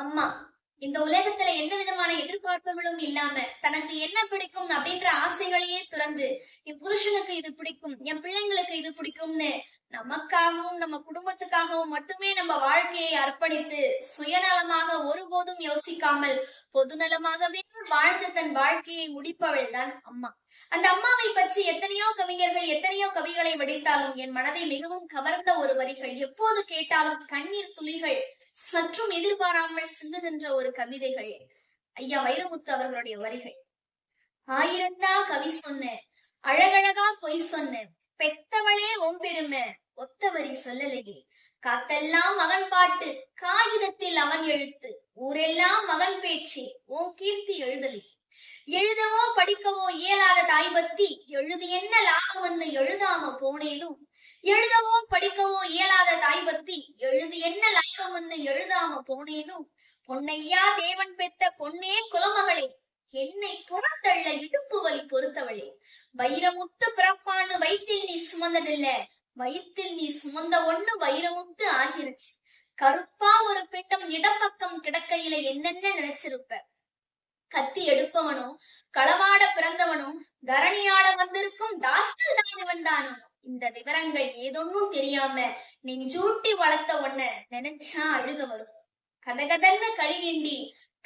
அம்மா இந்த உலகத்துல எந்த விதமான எதிர்பார்ப்புகளும் இல்லாம தனக்கு என்ன பிடிக்கும் அப்படின்ற ஆசைகளையே துறந்து என் புருஷனுக்கு இது பிடிக்கும் என் பிள்ளைங்களுக்கு இது பிடிக்கும்னு நமக்காகவும் நம்ம குடும்பத்துக்காகவும் மட்டுமே நம்ம வாழ்க்கையை அர்ப்பணித்து சுயநலமாக ஒருபோதும் யோசிக்காமல் பொதுநலமாகவே வாழ்ந்து தன் வாழ்க்கையை முடிப்பவள் தான் அம்மா. அந்த அம்மாவை பற்றி எத்தனையோ கவிஞர்கள் எத்தனையோ கவிகளை வடித்தாலும் என் மனதை மிகவும் கவர்ந்த ஒரு வரிகள். எப்போது கேட்டாலும் கண்ணீர் துளிகள் சற்றும் எதிர்பாராமல் சிந்துகின்ற ஒரு கவிதைகள். ஐயா வைரமுத்து அவர்களுடைய வரிகள். ஆயிரந்தா கவி சொன்ன அழகழகா பொய் சொன்ன பெத்தவளே ஓம்பெருமை ஒத்த வரி சொல்லலையே. காத்தெல்லாம் மகன் பாட்டு காகிதத்தில் அவன் எழுத்து. ஊரெல்லாம் மகன் பேச்சு ஓ கீர்த்தி எழுதலி. எழுதவோ படிக்கவோ இயலாத தாய் பத்தி எழுது என்ன லாபம்னு எழுதாம போனேனும். எழுதவோ படிக்கவோ இயலாத தாய் பத்தி எழுது என்ன லாபம்னு எழுதாம போனேனும் பொன்னையா தேவன் பெத்த பொன்னே குலமகளே என்னை புறத்தள்ள இடுப்பு வலி பொறுத்தவளே. வைரமுத்து பிறப்பான்னு வயிற்றில் நீ சுமந்ததில்ல வயிற்றில் நீ சுமந்த ஒண்ணு வைரமுத்து ஆகிருச்சு. கருப்பா ஒரு பிண்டம் இடப்பக்கம் கிடக்கையில என்னென்ன நினைச்சிருப்ப? கத்தி எடுப்பவனும் களவாட பிறந்தவனும் தரணியால வந்திருக்கும் தாசல் தானவன் தானோ இந்த விவரங்கள் ஏதொன்னும் தெரியாம நெஞ்சூட்டி வளர்த்த உன்ன நினைச்சா அழுக வரும். கதகதன்ன களிகிண்டி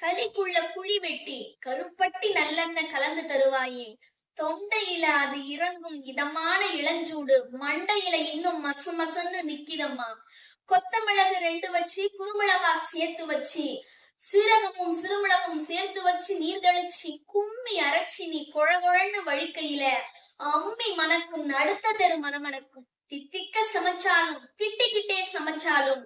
களிக்குள்ள குழி வெட்டி கருப்பட்டி நல்லெண்ண கலந்து தருவாயே. தொண்டையில அது இறங்கும் இதமான இளஞ்சூடு மண்டையில இன்னும் மசு மசன்னு நிக்கிதம்மா. கொத்தமிளகு ரெண்டு வச்சு குறுமிளகா சேர்த்து வச்சு சீரகமும் சிறுமிளகும் சேர்த்து வச்சு நீர் தெளிச்சு கும்மி அரைச்சி நீ குழகுழன்னு வழிக்கையில அம்மி மணக்கும் அடுத்த தெரு மனமனக்கும் தித்திக்க சமைச்சாலும் திட்டிக்கிட்டே சமைச்சாலும்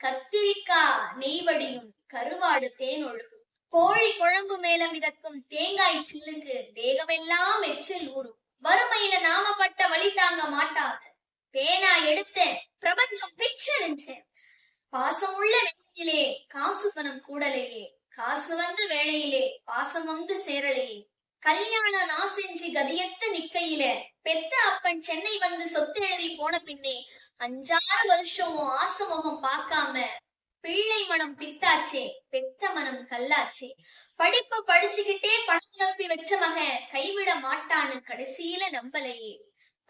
கத்திரிக்காய் நெய்வடியும் கருவாடு தேன் ஒழுகும் கோழி குழம்பு மேல மிதக்கும் தேங்காய் சில்லுக்கு தேகமெல்லாம் எச்சில் ஊறும். வறுமையில நாம பட்ட வழி தாங்க மாட்டாது. பேனா எடுத்தேன் பிரபஞ்சம் பிச்சரின்றேன் பாசமுள்ள வேலையிலே காசு பணம் கூடலையே. காசு வந்து வேலையிலே பாசம் வந்து சேரலையே. கல்யாணம் நான் செஞ்சு கதியத்து நிக்கையில பெத்த அப்பன் சென்னை வந்து சொத்து எழுதி போன பின்னே அஞ்சாறு வருஷமும் ஆசமுகம் பார்க்காம பிள்ளை மனம் பித்தாச்சே பெத்த மனம் கல்லாச்சே. படிப்பு படிச்சுக்கிட்டே பணம் நம்பி வச்ச மகன் கைவிட மாட்டான்னு கடைசியில நம்பலையே.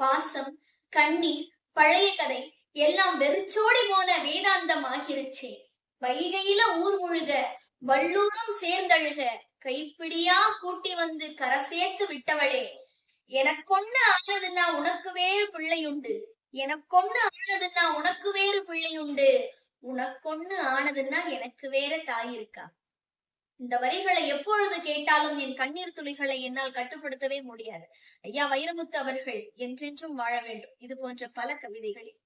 பாசம் கண்ணீர் பழைய கதை எல்லாம் வெறிச்சோடி போன வேதாந்தம் ஆகிருச்சே வைகையில ஊர் முழுக வள்ளூரும் சேர்ந்தழுக கைப்பிடியா கூட்டி வந்து கரை சேர்த்து விட்டவளே எனக்கொன்னு ஆனதுன்னா உனக்கு வேறு பிள்ளையுண்டு எனக்கொன்னு ஆனதுன்னா உனக்கு வேறு பிள்ளையுண்டு உனக்கொன்னு ஆனதுன்னா எனக்கு வேற தாய் இருக்கா? இந்த வரிகளை எப்பொழுது கேட்டாலும் என் கண்ணீர் துளிகளை என்னால் கட்டுப்படுத்தவே முடியாது. ஐயா வைரமுத்து அவர்கள் என்றென்றும் வாழ வேண்டும். இது போன்ற பல கவிதைகளில்